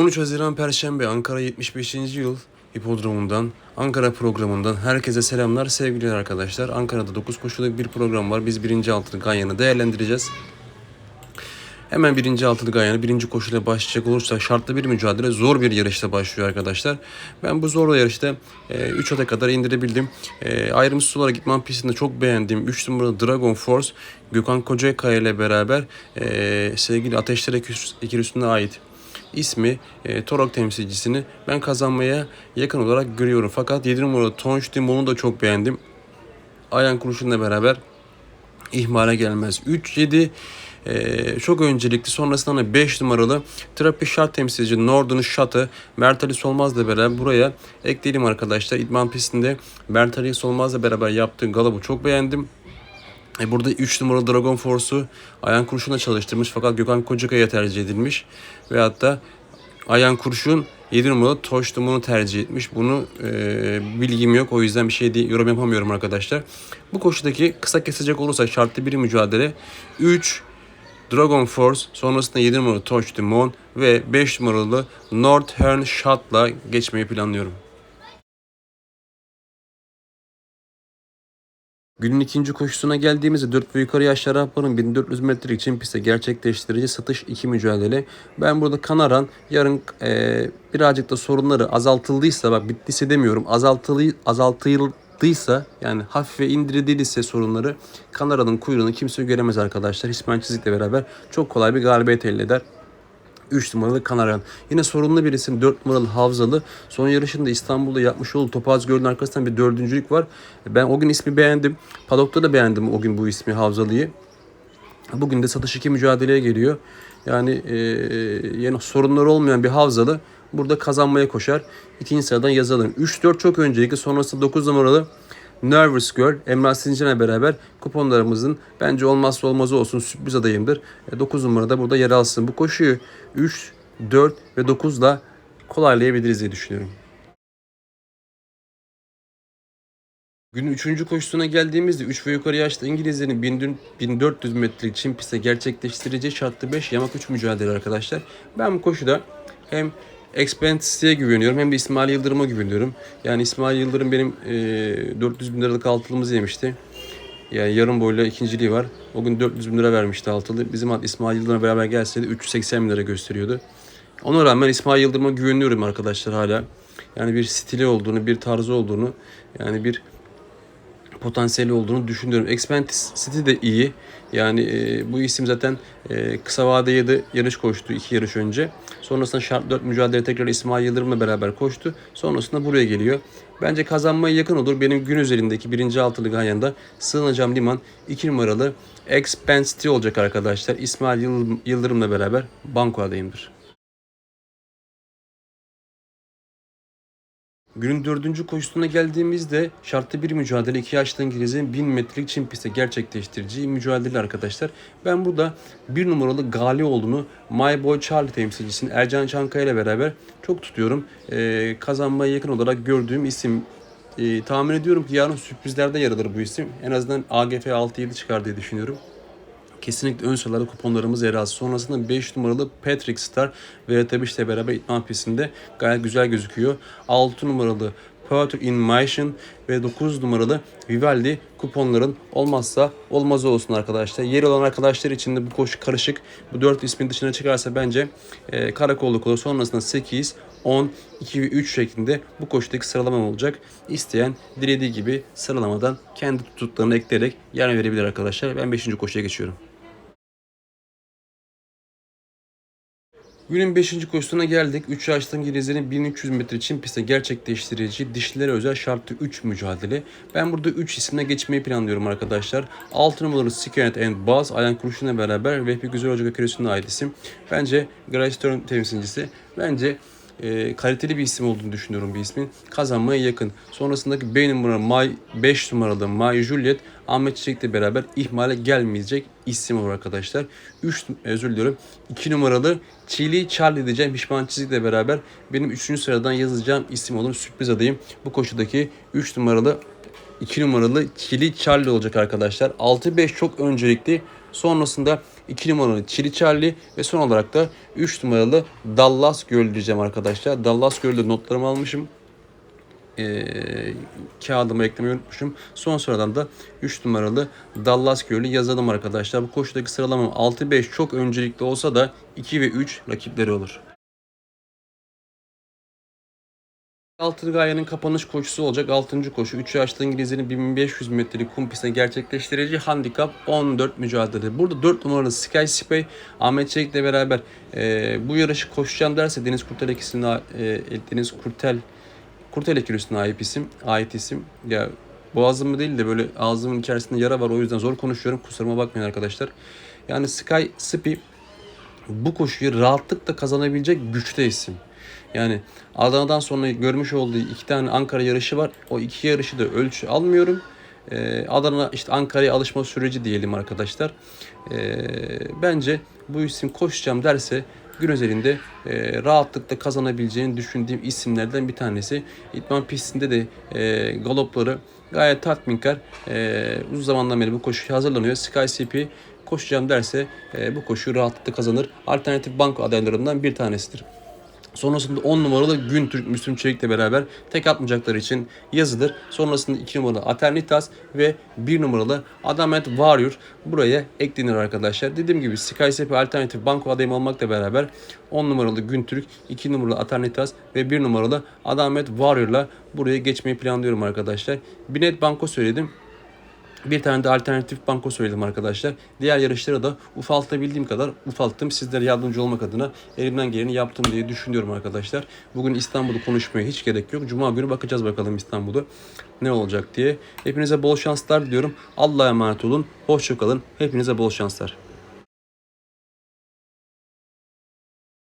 13 Haziran Perşembe Ankara 75. Yıl Hipodromundan, Ankara programından herkese selamlar sevgili arkadaşlar. Ankara'da 9 koşuluk bir program var. Biz birinci altılı Ganyan'ı değerlendireceğiz. Hemen birinci altılı Ganyan'ı birinci koşuyla başlayacak olursak şartlı bir mücadele zor bir yarışta başlıyor arkadaşlar. Ben bu zorlu yarışta 3 ata kadar indirebildim. E, ayrımsız olarak gitman pistinde çok beğendiğim 3 numaralı Dragon Force Gökhan Kocakaya ile beraber e, sevgili Ateşler ikilüsüne ait ismi e, Torok temsilcisini ben kazanmaya yakın olarak görüyorum. Fakat 7 numaralı Tonch Dimon'u da çok beğendim. Ayan kuruşunla beraber ihmale gelmez. 3-7 ee, çok öncelikli sonrasında 5 numaralı Trapi Şart temsilci Northern Shot'ı Mertalis Solmaz'la beraber buraya ekleyelim arkadaşlar. İdman pistinde Mertalis Solmaz'la beraber yaptığı galabı çok beğendim. E burada 3 numaralı Dragon Force'u Ayan Kurşun'la çalıştırmış fakat Gökhan Kocakaya tercih edilmiş. Ve hatta Ayan Kurşun 7 numaralı Toş tercih etmiş. Bunu e, bilgim yok. O yüzden bir şey değil, yorum yapamıyorum arkadaşlar. Bu koşudaki kısa kesecek olursa şartlı bir mücadele 3 Dragon Force sonrasında 7 numaralı the Moon ve 5 numaralı Northern Shot'la geçmeyi planlıyorum. Günün ikinci koşusuna geldiğimizde 4 ve yukarı yaşlı Arapların 1400 metrelik için piste gerçekleştirici satış 2 mücadele. Ben burada Kanaran yarın e, birazcık da sorunları azaltıldıysa bak bittiyse demiyorum azaltılı, azaltıldıysa yani hafif ve indirilirse sorunları Kanaran'ın kuyruğunu kimse göremez arkadaşlar. İsmail Çizik'le beraber çok kolay bir galibiyet elde eder. 3 numaralı Kanaran. Yine sorunlu bir isim 4 numaralı Havzalı. Son yarışında İstanbul'da yapmış olduğu Topaz Gölü'nün arkasından bir dördüncülük var. Ben o gün ismi beğendim. Padok'ta da beğendim o gün bu ismi Havzalı'yı. Bugün de satış iki mücadeleye geliyor. Yani e, yani sorunları olmayan bir Havzalı burada kazanmaya koşar. İkinci sıradan yazalım. 3-4 çok öncelikli sonrasında 9 numaralı Nervous Girl, Emrah Sincan'la beraber kuponlarımızın bence olmazsa olmazı olsun sürpriz adayımdır. 9 e, numarada burada yer alsın. Bu koşuyu 3, 4 ve 9 ile kolaylayabiliriz diye düşünüyorum. Günün 3. koşusuna geldiğimizde 3 ve yukarı yaşta İngilizlerin 1400 metrelik çim pistte gerçekleştireceği şartlı 5 yamak 3 mücadele arkadaşlar. Ben bu koşuda hem Expense'ye güveniyorum hem de İsmail Yıldırım'a güveniyorum. Yani İsmail Yıldırım benim e, 400 bin liralık altılımızı yemişti. Yani yarım boyla ikinciliği var. O gün 400 bin lira vermişti altılı. Bizim İsmail Yıldırım'la beraber gelseydi 380 bin lira gösteriyordu. Ona rağmen İsmail Yıldırım'a güveniyorum arkadaşlar hala. Yani bir stili olduğunu, bir tarzı olduğunu, yani bir potansiyeli olduğunu düşünüyorum. Expentis City de iyi. Yani e, bu isim zaten e, kısa vadeye de yarış koştu iki yarış önce. Sonrasında şart 4 mücadele tekrar İsmail Yıldırım'la beraber koştu. Sonrasında buraya geliyor. Bence kazanmaya yakın olur. Benim gün üzerindeki birinci altılı Ganyan'da sığınacağım liman 2 numaralı Expensity olacak arkadaşlar. İsmail Yıldırım'la beraber banko adayımdır. Günün dördüncü koşusuna geldiğimizde şartlı bir mücadele iki yaşlı İngiliz'in 1000 metrelik çim pistte gerçekleştireceği mücadele arkadaşlar. Ben burada bir numaralı Gali olduğunu My Boy Charlie temsilcisinin Ercan Çankaya ile beraber çok tutuyorum. Ee, kazanmaya yakın olarak gördüğüm isim ee, tahmin ediyorum ki yarın sürprizlerde yer alır bu isim. En azından AGF 6-7 çıkar diye düşünüyorum kesinlikle ön sıralarda kuponlarımız yer alsın. Sonrasında 5 numaralı Patrick Star ve Retabiş ile beraber idman pistinde gayet güzel gözüküyor. 6 numaralı Power in Motion ve 9 numaralı Vivaldi kuponların olmazsa olmazı olsun arkadaşlar. Yer olan arkadaşlar için de bu koşu karışık. Bu 4 ismin dışına çıkarsa bence e, karakolluk olur. Sonrasında 8, 10, 2 ve 3 şeklinde bu koşudaki sıralamam olacak. İsteyen dilediği gibi sıralamadan kendi tuttuklarını ekleyerek yer verebilir arkadaşlar. Ben 5. koşuya geçiyorum. Günün 5. koşusuna geldik. 3 yaşlı İngilizlerin 1300 metre için piste gerçekleştireceği dişlilere özel şartlı 3 mücadele. Ben burada 3 isimle geçmeyi planlıyorum arkadaşlar. 6 numaralı Scanet and Buzz, Ayan Kurşun'la beraber Vehbi Güzel Hoca Küresi'ne ait isim. Bence Grace temsilcisi. Bence e, kaliteli bir isim olduğunu düşünüyorum bir ismin. Kazanmaya yakın. Sonrasındaki B numaralı May 5 numaralı May Juliet Ahmet Çiçek'le beraber ihmale gelmeyecek isim var arkadaşlar. 3 özür diliyorum. 2 numaralı Chili Charlie diyeceğim pişman çizikle beraber benim 3. sıradan yazacağım isim olur. Sürpriz adayım. Bu koşudaki 3 numaralı 2 numaralı Chili Charlie olacak arkadaşlar. 6-5 çok öncelikli. Sonrasında 2 numaralı Chili Charlie ve son olarak da 3 numaralı Dallas Girl diyeceğim arkadaşlar. Dallas Girl'de notlarımı almışım. Ee, kağıdıma eklemeyi unutmuşum. Son sıradan da 3 numaralı Dallas Girl'ü yazalım arkadaşlar. Bu koşudaki sıralamam 6-5 çok öncelikli olsa da 2 ve 3 rakipleri olur. Altılı Gaye'nin kapanış koşusu olacak. 6. koşu 3 yaşlı İngilizlerin 1500 metrelik kum pistine gerçekleştireceği handikap 14 mücadele. Burada 4 numaralı Sky Spy Ahmet Çelik'le beraber e, bu yarışı koşacağım derse Deniz Kurtel ikisine e, Deniz Kurtel Kurtel ekürüsüne ait isim, ait isim. Ya boğazımı değil de böyle ağzımın içerisinde yara var o yüzden zor konuşuyorum. Kusuruma bakmayın arkadaşlar. Yani Sky Spy bu koşuyu rahatlıkla kazanabilecek güçte isim. Yani Adana'dan sonra görmüş olduğu iki tane Ankara yarışı var. O iki yarışı da ölçü almıyorum. Ee, Adana işte Ankara'ya alışma süreci diyelim arkadaşlar. Ee, bence bu isim koşacağım derse gün özelinde e, rahatlıkla kazanabileceğini düşündüğüm isimlerden bir tanesi. İtman pistinde de e, galopları gayet tatminkar. E, uzun zamandan beri bu koşu hazırlanıyor. Sky CP koşacağım derse e, bu koşuyu rahatlıkla kazanır. Alternatif banko adaylarından bir tanesidir. Sonrasında 10 numaralı Güntürk Müslüm Çelik'le beraber tek atmayacakları için yazılır. Sonrasında 2 numaralı Aternitas ve 1 numaralı Adamet Warrior buraya eklenir arkadaşlar. Dediğim gibi Skysepe alternatif banko adayım olmakla beraber 10 numaralı Güntürk, 2 numaralı Aternitas ve 1 numaralı Adamet Warrior'la buraya geçmeyi planlıyorum arkadaşlar. Binet banko söyledim. Bir tane de alternatif banko söyledim arkadaşlar. Diğer yarışlara da ufaltabildiğim kadar ufalttım. Sizlere yardımcı olmak adına elimden geleni yaptım diye düşünüyorum arkadaşlar. Bugün İstanbul'u konuşmaya hiç gerek yok. Cuma günü bakacağız bakalım İstanbul'u ne olacak diye. Hepinize bol şanslar diliyorum. Allah'a emanet olun. Hoşçakalın. Hepinize bol şanslar.